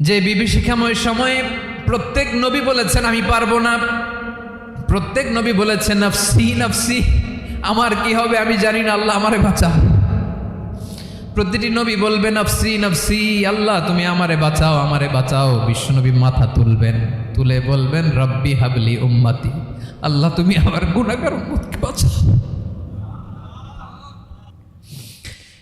যে বিভীষিকাময় সময়ে প্রত্যেক নবী বলেছেন, আমি পারব না। প্রত্যেক নবী বলেছেন, নফসি নফসি, আমার কি হবে আমি জানি না, আল্লাহ আমারে বাঁচাও। প্রতিটি নবী বলবেন নফসি নফসি, আল্লাহ, তুমি আমারে বাঁচাও আমারে বাঁচাও। বিশ্বনবী মাথা তুলবেন, তুলে বলবেন, রব্বি হাবলি উম্মাতি, আল্লাহ, তুমি আমার উম্মতকে বাঁচাও।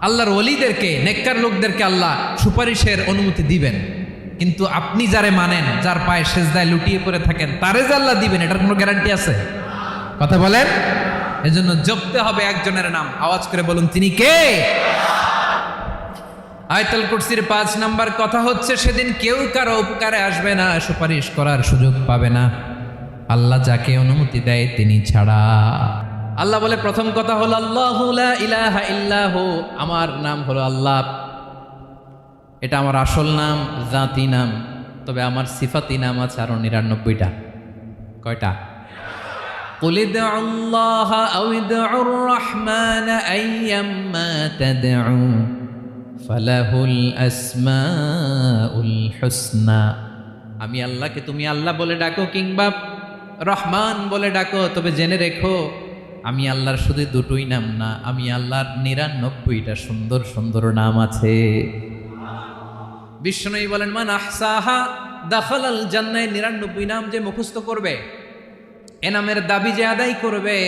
আল্লাহর ওলিদেরকে, নেককার লোকদেরকে আল্লাহ সুপারিশের অনুমতি দিবেন। কিন্তু আপনি যারে মানেন, যার পায়ে সেজদায় লুটিয়ে পড়ে থাকেন, তারে যে আল্লাহ দিবেন, এটার কোনো গ্যারান্টি আছে? কথা বলেন? এজন্য জপতে হবে একজনের নাম। আওয়াজ করে বলুন, তিনি কে? আয়তাল কুরসির পাঁচ নাম্বার কথা হচ্ছে, সেদিন কেউ কারও উপকারে আসবে না, সুপারিশ করার সুযোগ পাবে না। আল্লাহ যাকে অনুমতি দেয়, তিনি ছাড়া। আল্লাহ বলে প্রথম কথা হলো আল্লাহ ইলাহা ইল্লাহু আমার নাম হলো আল্লাহ এটা আমার আসল নাম জাতি নাম তবে আমার সিফাতি নাম আছে আরো নিরানব্বইটা কয়টা قل ادعوا الله أو ادعوا الرحمن أيما تدعوا فله الأسماء الحسنى আমি আল্লাহকে তুমি আল্লাহ বলে ডাকো কিংবা রহমান বলে ডাকো তবে জেনে রেখো আমি আল্লাহর শুধু দুটোই নাম না, আমি আল্লাহর নিরানব্বইটা সুন্দর সুন্দর নাম আছে। বিষ্ণুই বলেন, মান আহসাহা দাখাল আল জান্নায় নিরানব্বই নাম যে মুখস্থ করবে, এ নামের দাবি যে আদায় করবে,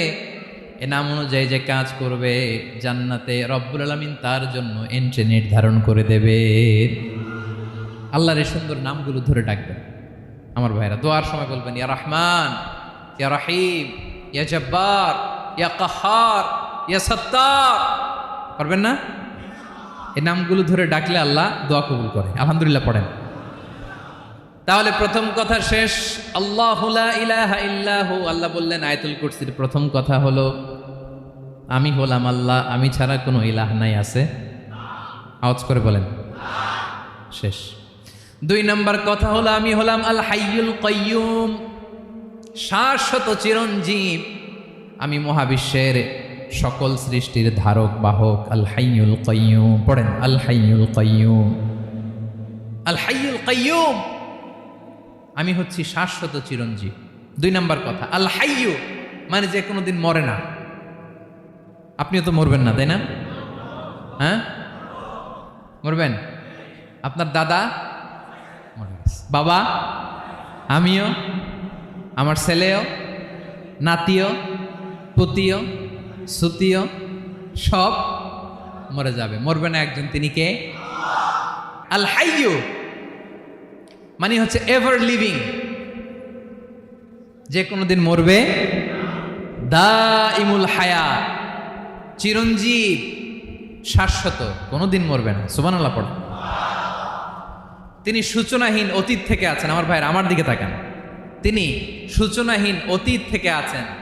এ নাম অনুযায়ী যে কাজ করবে, জান্নাতে রব্বুল আলমিন তার জন্য এন্ট্রি নির্ধারণ করে দেবে। আল্লাহর এই সুন্দর নামগুলো ধরে ডাকবেন। আমার ভাইরা, দোয়ার সময় বলবেন, ইয়া রহমান, ইয়া রাহিম, ইয়া জব্বার ইয়া কাহার, ইয়া সত্তার। পারবেন না? এই নামগুলো ধরে ডাকলে আল্লাহ দোয়া কবুল করে। আলহামদুলিল্লাহ পড়েন। তাহলে প্রথম কথা শেষ। আল্লাহ আল্লাহ বললেন, আয়াতুল কুরসির প্রথম কথা হলো, আমি হলাম আল্লাহ, আমি ছাড়া কোনো ইলাহ নাই আছে। আওয়াজ করে বলেন। শেষ। দুই নম্বর কথা হলো, আমি হলাম আল হাইয়ুল কয়্যুম শাশ্বত চিরঞ্জীব। আমি মহাবিশ্বের সকল সৃষ্টির ধারক, বাহক আল হাইয়ুল কয়্যুম পড়েন আল হাইয়ুল কয়্যুম আল হাইয়ুল কয়্যুম আমি হচ্ছি শাশ্বত চিরঞ্জীব। দুই নাম্বার কথা আল হাইয়ু মানে যে কোনো দিন মরে না। আপনিও তো মরবেন না, তাই না? হ্যাঁ? মরবেন? আপনার দাদা বাবা? আমিও? আমার ছেলেও? নাতিও? পুতিও, সুতিও, সব মরে যাবে। মরবে না একজন, তিনি কে? আল হাইয়ু। মানে হচ্ছে এভার লিভিং যে কোনো দিন মরবে। দা ইমুল হায়া। চিরঞ্জীব, শাশ্বত। কোনোদিন মরবে না। সুবান আল্লাহ পড়ে। তিনি সূচনাহীন অতীত থেকে আছেন। আমার ভাইয়ের, আমার দিকে তাকান। তিনি সূচনাহীন অতীত থেকে আছেন।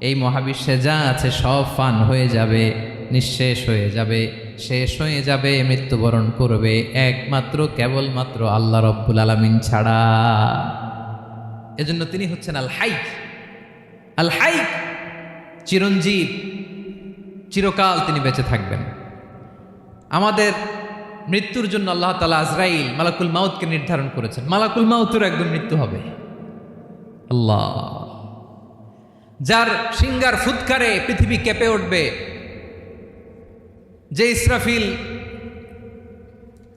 এই মহাবিশ্বে যা আছে সব ফান হয়ে যাবে, নিঃশেষ হয়ে যাবে, শেষ হয়ে যাবে, মৃত্যুবরণ করবে, একমাত্র, কেবলমাত্র আল্লাহ রব্বুল আলমিন ছাড়া। এজন্য তিনি হচ্ছেন আল হাই। আল হাই চিরঞ্জীব, চিরকাল তিনি বেঁচে থাকবেন। আমাদের মৃত্যুর জন্য আল্লাহ তালা আজরাইল মালাকুল মাউতকে নির্ধারণ করেছেন। মালাকুল মাউতের একদম মৃত্যু হবে। আল্লাহ। যার সিঙ্গার ফুৎকারে পৃথিবী কেঁপে উঠবে, যে ইসরাফিল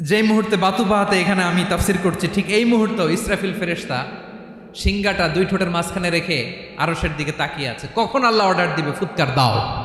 যে মুহূর্তে বাতু বাহাতে এখানে আমি তাফসির করছি, ঠিক এই মুহূর্তে ইসরাফিল ফেরেশতা সিঙ্গাটা দুই ঠোঁটের মাঝখানে রেখে আরসের দিকে তাকিয়ে আছে। কখন আল্লাহ অর্ডার দিবে? ফুৎকার দাও।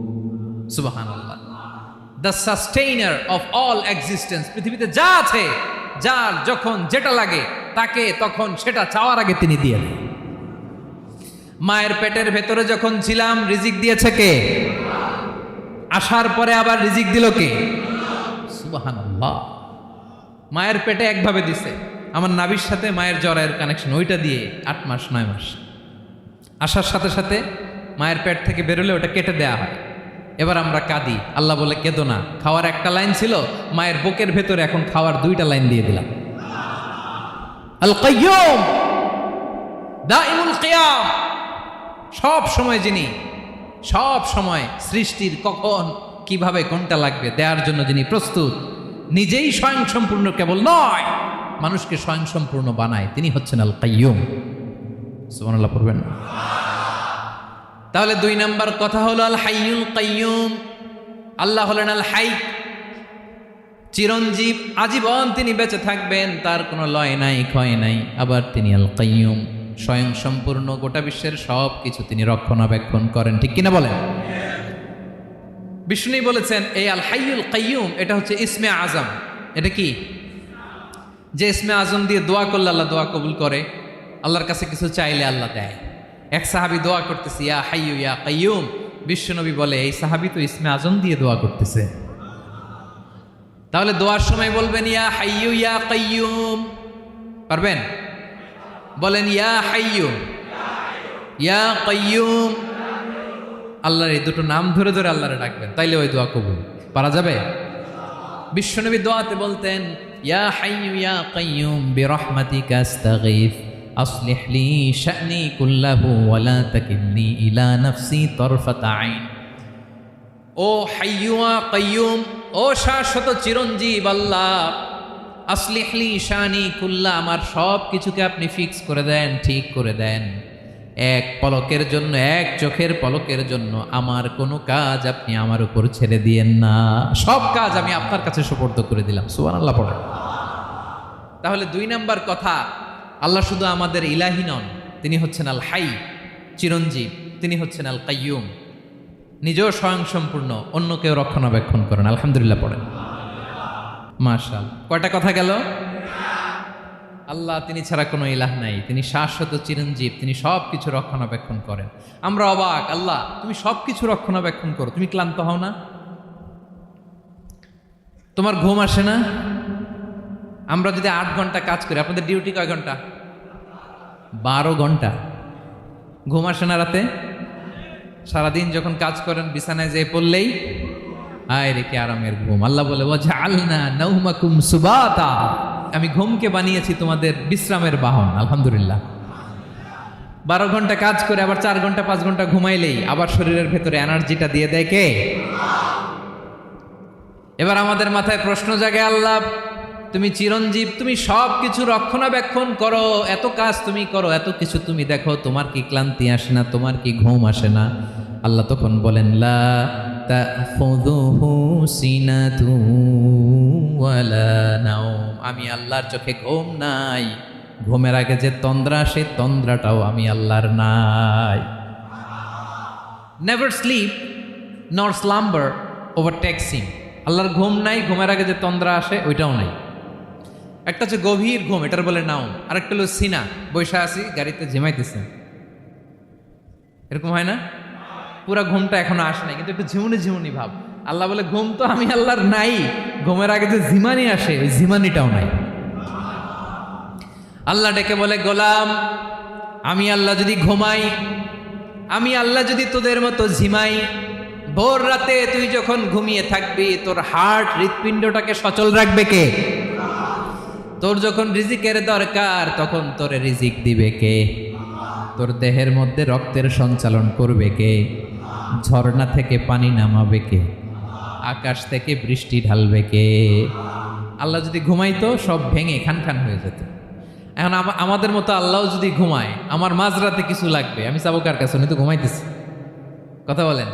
সুবাহান আল্লাহ the sustainer of all existence পৃথিবীতে যা আছে, যার যখন যেটা লাগে, তাকে তখন সেটা চাওয়ার আগে তিনি দিয়ে মায়ের পেটের ভেতরে যখন ছিলাম, রিজিক দিয়েছে কে? আসার পরে আবার রিজিক দিল কে? সুবাহান আল্লাহ মায়ের পেটে একভাবে দিছে। আমার নাবির সাথে মায়ের জরায়ের কানেকশন ওইটা দিয়ে আট মাস, নয় মাস। আসার সাথে সাথে মায়ের পেট থেকে বেরোলে ওটা কেটে দেয়া হয়। এবার আমরা কাঁদি। আল্লাহ বলে, কেঁদো না। খাওয়ার একটা লাইন ছিল, মায়ের বুকের ভেতরে এখন খাওয়ার দুইটা লাইন দিয়ে দিলাম। আল সব সময় যিনি, সব সময় সৃষ্টির কখন, কীভাবে কোনটা লাগবে দেওয়ার জন্য যিনি প্রস্তুত, নিজেই স্বয়ং সম্পূর্ণ কেবল নয়, মানুষকে স্বয়ং সম্পূর্ণ বানায়, তিনি হচ্ছেন আল কাইয়ুম সুবহানাল্লাহ, পড়বেন না। তাহলে দুই নাম্বার কথা হলো, আল হাইয়ুল কাইয়ুম। আল্লাহ হলেন আল হাই। চিরঞ্জীব, আজীবন তিনি বেঁচে থাকবেন, তার কোনো লয় নাই, ক্ষয় নাই। আবার তিনি আল কাইয়ুম। স্বয়ং সম্পূর্ণ গোটা বিশ্বের সব কিছু তিনি রক্ষণাবেক্ষণ করেন। ঠিক কিনা বলেন? বিষ্ণু বলেছেন, এই আল হাইয়ুল কাইয়ুম, এটা হচ্ছে ইসমে আজম। এটা কি? যে ইসমে আজম দিয়ে দোয়া করলে আল্লাহ দোয়া কবুল করে, আল্লাহর কাছে কিছু চাইলে আল্লাহ দেয়। এক সাহাবি দোয়া করতেছে, ইয়া হাইয়ু ইয়া কাইয়ুম বিশ্বনবী বলে, এই সাহাবি তো ইসমে আজম দিয়ে দোয়া করতেছে। তাহলে দোয়ার সময় বলবেন, ইয়া হাইয়ু ইয়া কাইয়ুম পারবেন? বলেন, ইয়া হাইয়ু ইয়া কাইয়ুম আল্লাহর এই দুটো নাম ধরে ধরে আল্লাহরে ডাকবেন, তাইলে ওই দোয়া কবুল। পারা যাবে? বিশ্বনবী দোয়াতে বলতেন, ইয়া হাইয়ু ইয়া কাইয়ুম বিরহমাতিকা আস্তাগীথ أصلح لي شأني كله ولا تكلني إلى نفسي طرفة عين ও হাইয়ুয়া কাইয়ুম ও শাশ্বত চিরঞ্জীব আল্লাহ আসলিহলি শানি কুল্লা আমার সব কিছুকে আপনি ফিক্স করে দেন ঠিক করে দেন এক পলকের জন্য এক চোখের পলকের জন্য আমার কোনো কাজ আপনি আমার উপর ছেড়ে দিয়েন না সব কাজ আমি আপনার কাছে সুপর্দ করে দিলাম সুবান আল্লাহ পড়ে তাহলে দুই নাম্বার কথা আল্লাহ শুধু আমাদের ইলাহি নন, তিনি হচ্ছেন আল হাই, চিরঞ্জীব, তিনি হচ্ছেন আল কাইয়ুম। নিজেও স্বয়ং সম্পূর্ণ অন্য কেউ রক্ষণাবেক্ষণ করেন আলহামদুলিল্লাহ পড়েন। মার্শাল কয়টা কথা গেল? আল্লাহ তিনি ছাড়া কোনো ইলাহ নাই, তিনি শাশ্বত চিরঞ্জীব, তিনি সব কিছু রক্ষণাবেক্ষণ করেন। আমরা অবাক, আল্লাহ, তুমি সব কিছু রক্ষণাবেক্ষণ করো, তুমি ক্লান্ত হও না? তোমার ঘুম আসে না? আমরা যদি আট ঘণ্টা কাজ করি, আপনাদের ডিউটি কয় ঘণ্টা? বারো ঘণ্টা। ঘুম আসে না রাতে? সারাদিন যখন কাজ করেন, বিছানায় যেয়ে পড়লেই আয় রে, কি আরামের ঘুম। আল্লাহ বলে ও আলনা সুবাতা। আমি ঘুমকে বানিয়েছি তোমাদের বিশ্রামের বাহন, আলহামদুলিল্লাহ। বারো ঘণ্টা কাজ করে আবার চার ঘণ্টা, পাঁচ ঘণ্টা ঘুমাইলেই আবার শরীরের ভেতরে এনার্জিটা দিয়ে দেয় কে? এবার আমাদের মাথায় প্রশ্ন জাগে, আল্লাহ তুমি চিরঞ্জীব, তুমি সব কিছু রক্ষণাবেক্ষণ করো। এত কাজ তুমি করো, এত কিছু তুমি দেখো। তোমার কি ক্লান্তি আসে না, তোমার কি ঘুম আসে না? আল্লাহ তখন বলেন, লা আমি আল্লাহর চোখে ঘুম নাই। ঘুমের আগে যে তন্দ্রা সেই তন্দ্রাটাও আমি আল্লাহর নাই। Never sleep nor slumber overtakes him আল্লাহর ঘুম নাই, ঘুমের আগে যে তন্দ্রা আসে, ওইটাও নাই। একটা হচ্ছে গভীর ঘুম, এটার বলে নাও আরেকটা হলো সিনা, বৈশা আছি গাড়িতে ঝিমাইতেছে। এরকম হয় না? পুরা ঘুমটা এখনও আসে নাই, কিন্তু একটু ঝিমুনি ঝিমুনি ভাব। আল্লাহ বলে, ঘুম তো আমি আল্লাহর নাই, ঘুমের আগে যে ঝিমানি আসে, ওই ঝিমানিটাও নাই। আল্লাহ ডেকে বলে, গোলাম, আমি আল্লাহ যদি ঘুমাই, আমি আল্লাহ যদি তোদের মতো ঝিমাই, ভোর রাতে তুই যখন ঘুমিয়ে থাকবি, তোর হার্ট হৃৎপিণ্ডটাকে সচল রাখবে কে? তোর যখন রিজিকের দরকার, তখন তোর রিজিক দিবে কে? তোর দেহের মধ্যে রক্তের সঞ্চালন করবে কে? ঝর্ণা থেকে পানি নামাবে কে? আকাশ থেকে বৃষ্টি ঢালবে কে? আল্লাহ যদি ঘুমাইতো, সব ভেঙে খান খান হয়ে যেত। এখন আমাদের মতো আল্লাহ যদি ঘুমায়, আমার মাঝরাতে কিছু লাগবে, আমি চাবো কার কাছে? তো ঘুমাইতেছি। কথা বলেন।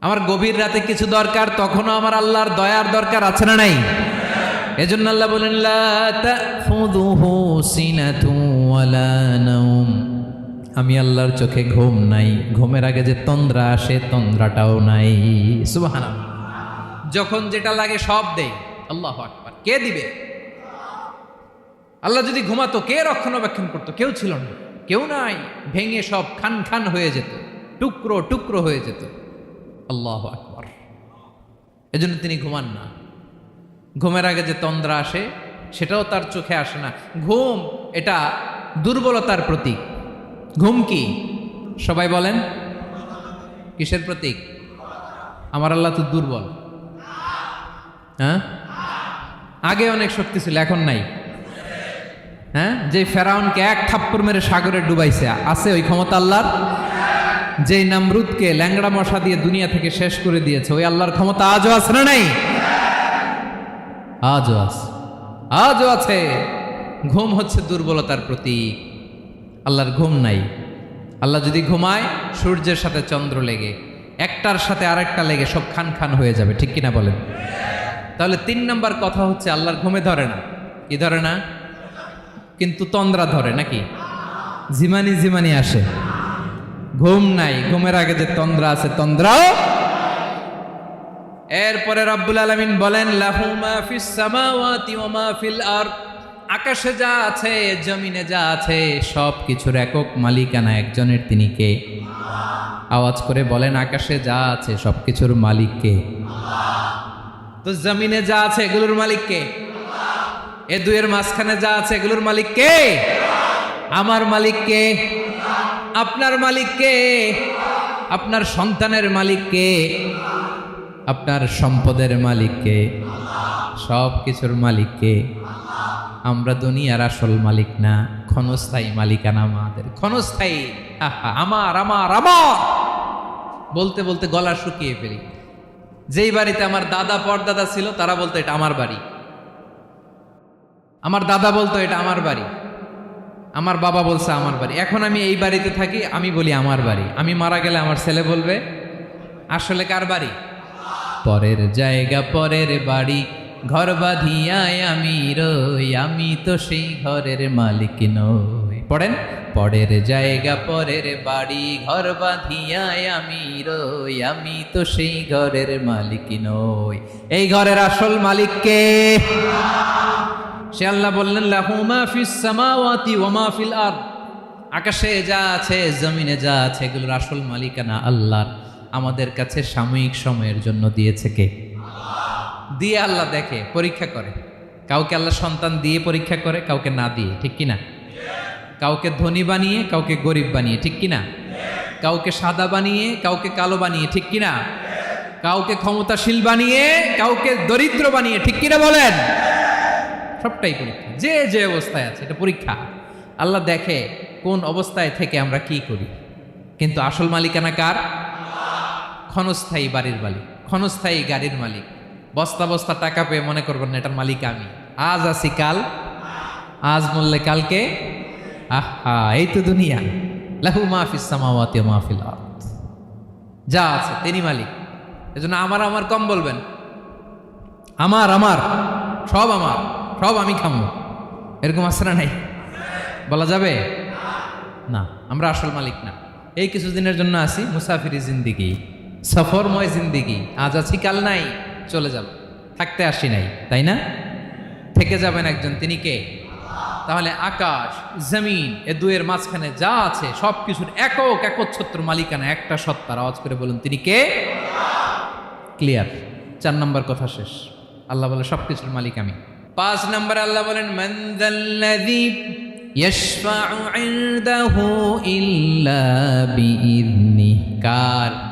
আমার গভীর রাতে কিছু দরকার, তখনও আমার আল্লাহর দয়ার দরকার আছে না নাই? এজন্য আল্লাহ বলেন আমি আল্লাহর চোখে ঘুম নাই। ঘুমের আগে যে তন্দ্রা আসে, তন্দ্রাটাও নাই। সুবহানাল্লাহ। যখন যেটা লাগে সব দেয় আল্লাহ আকবার। কে দিবে? আল্লাহ যদি ঘুমাতো, কে রক্ষণাবেক্ষণ করতো? কেউ ছিল না। কেউ নাই। ভেঙে সব খান খান হয়ে যেত। টুকরো টুকরো হয়ে যেত। আল্লাহ আকবর। এজন্য তিনি ঘুমান না। ঘুমের আগে যে তন্দ্রা আসে, সেটাও তার চোখে আসে না। ঘুম এটা দুর্বলতার প্রতীক। ঘুম কি? সবাই বলেন, কিসের প্রতীক? আমার আল্লাহ তো দুর্বল। হ্যাঁ? আগে অনেক শক্তি ছিল, এখন নাই। হ্যাঁ? যে ফেরাউনকে এক থাপ্পড় মেরে সাগরে ডুবাইছে, আছে ওই ক্ষমতা আল্লাহর? যে নামরুদকে ল্যাংড়া মশা দিয়ে দুনিয়া থেকে শেষ করে দিয়েছে, ওই আল্লাহর ক্ষমতা আজও আছে না নাই? আজও আছে। আজও আছে। ঘুম হচ্ছে দুর্বলতার প্রতীক। আল্লাহর ঘুম নাই। আল্লাহ যদি ঘুমায়, সূর্যের সাথে চন্দ্র লেগে, একটার সাথে আরেকটা লেগে সব খান খান হয়ে যাবে, ঠিক কিনা বলেন? তাহলে তিন নম্বর কথা হচ্ছে, আল্লাহর ঘুমে ধরে না। কি ধরে না? কিন্তু তন্দ্রা ধরে, নাকি? জিমানি জিমানি আসে। ঘুম নাই। ঘুমের আগে যে তন্দ্রা আছে, তন্দ্রাও এরপরে রব্বুল আলমিন বলেন আকাশে যা আছে, জমিনে যা আছে সব কিছুর একক মালিকানা একজনের, তিনি কে? আওয়াজ করে বলেন, আকাশে যা আছে সব কিছুর মালিক কে? তো জমিনে যা আছে, এগুলোর মালিক কে? এ দুয়ের মাঝখানে যা আছে, এগুলোর মালিক কে? আমার মালিক কে? আপনার মালিক কে? আপনার সন্তানের মালিক কে? আপনার সম্পদের মালিক কে সব কিছুর মালিক কে আমরা দুনিয়ার আসল মালিক না, ক্ষণস্থায়ী মালিকানা আমাদের। ক্ষণস্থায়ী আমার আমার আমার! বলতে বলতে গলা শুকিয়ে ফেলি। যেই বাড়িতে আমার দাদা পরদাদা ছিল, তারা বলতো এটা আমার বাড়ি। আমার দাদা বলতো এটা আমার বাড়ি। আমার বাবা বলছে আমার বাড়ি। এখন আমি এই বাড়িতে থাকি, আমি বলি আমার বাড়ি। আমি মারা গেলে আমার ছেলে বলবে, আসলে কার বাড়ি? পরের জায়গা, পরের বাড়ি। ঘর বাঁধিয়ায় আমি রই, আমি তো সেই ঘরের মালিক নই। পড়েন? পরের জায়গা, পরের বাড়ি, ঘর বাঁধিয়ায় আমি রই, আমি তো সেই ঘরের মালিক নই। এই ঘরের আসল মালিককে সে আল্লাহ বললেন, লাহু মা ফিস সামাওয়াতি ওয়া মা ফিল আরদ। আকাশে যা আছে, জমিনে যা আছে, এগুলোর আসল মালিকানা আল্লাহর। আমাদের কাছে সাময়িক সময়ের জন্য দিয়েছে কে? দিয়ে আল্লাহ দেখে, পরীক্ষা করে। কাউকে আল্লাহ সন্তান দিয়ে পরীক্ষা করে, কাউকে না দিয়ে, ঠিক কিনা? কাউকে ধনী বানিয়ে, কাউকে গরিব বানিয়ে, ঠিক কিনা? কাউকে সাদা বানিয়ে, কাউকে কালো বানিয়ে, ঠিক কিনা? কাউকে ক্ষমতাশীল বানিয়ে, কাউকে দরিদ্র বানিয়ে, ঠিক কিনা বলেন? সবটাই পরীক্ষা। যে যে অবস্থায় আছে, এটা পরীক্ষা। আল্লাহ দেখে কোন অবস্থায় থেকে আমরা কি করি। কিন্তু আসল মালিকানা কার? ক্ষণস্থায়ী বাড়ির মালিক, ক্ষণস্থায়ী গাড়ির মালিক। বস্তা বস্তা টাকা পেয়ে মনে করবেন না, এটার মালিক আমি। আজ আছি কাল, আজ বললে কালকে? আহা, এই তো দুনিয়া। লাহু মাহফিস সামাওয়াতি ওয়া মাহফিল যা আছে, তিনি মালিক। এজন্য আমার আমার কম বলবেন। আমার আমার, সব আমার, সব আমি খামো। এরকম না নাই? বলা যাবে? না, আমরা আসল মালিক না। এই কিছুদিনের জন্য আসি, মুসাফিরি জিন্দিগি। সফরময় জিন্দিগি। আজ আছি কাল নাই, চলে যাব। থাকতে আসি নাই, তাই না? থেকে যাবেন একজন, তিনি কে? তাহলে আকাশ, জমিন, এ দুয়ের মাঝখানে যা আছে সব কিছুর একক একচ্ছত্র মালিকানা, একটা সত্তার। আওয়াজ করে বলুন, তিনি কে? ক্লিয়ার। চার নম্বর কথা শেষ। আল্লাহ বলে সব কিছুর মালিক আমি। পাঁচ নম্বর আল্লাহ বলেন মন্দাল্লাযী ইল্লা বিইذনি কার?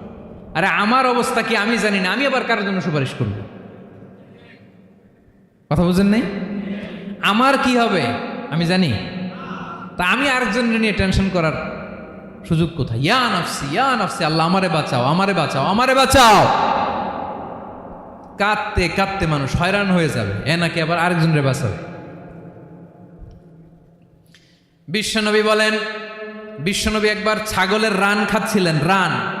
আরে আমার অবস্থা কি আমি জানি না, আমি আবার কারোর জন্য সুপারিশ করব? কথা বুঝেন নাই? আমার কি হবে আমি জানি। তা আমি আরেকজনের নিয়ে টেনশন করার সুযোগ কোথায়? ইয়া নাফসি ইয়া নাফসি, আল্লাহ আমারে বাঁচাও আমারে বাঁচাও আমারে বাঁচাও! কাঁদতে কাঁদতে মানুষ হয়রান হয়ে যাবে, এ নাকি আবার আরেকজনের বাঁচাবে? বিশ্বনবী বলেন, বিশ্বনবী একবার ছাগলের রান খাচ্ছিলেন, রান।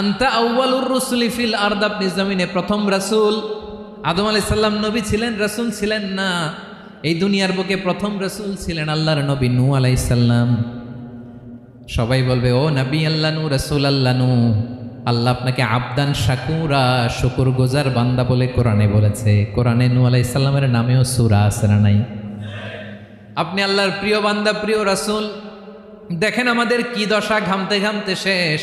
আন্তা আউয়ালুর রুসুলি ফিল আরদ, আপনি জমিনে প্রথম রাসূল। আদম আলাইহিস সালাম নবী ছিলেন, রাসূল ছিলেন না। এই দুনিয়ার বুকে প্রথম রাসূল ছিলেন আল্লাহর নবী নূহ আলাইহিস সালাম। সবাই বলবে, ও নবী আল্লাহ নূ রাসূল আল্লাহ নূ আল্লাহ আপনাকে আবদান, শাকুরা শুকুর গোজার বান্দা বলে কোরআনে বলেছে। কোরআনে নু আলাইহিস সালামের নামেও সুরা না নাই? আপনি আল্লাহর প্রিয় বান্দা, প্রিয় রাসূল, দেখেন আমাদের কি দশা ঘামতে ঘামতে শেষ।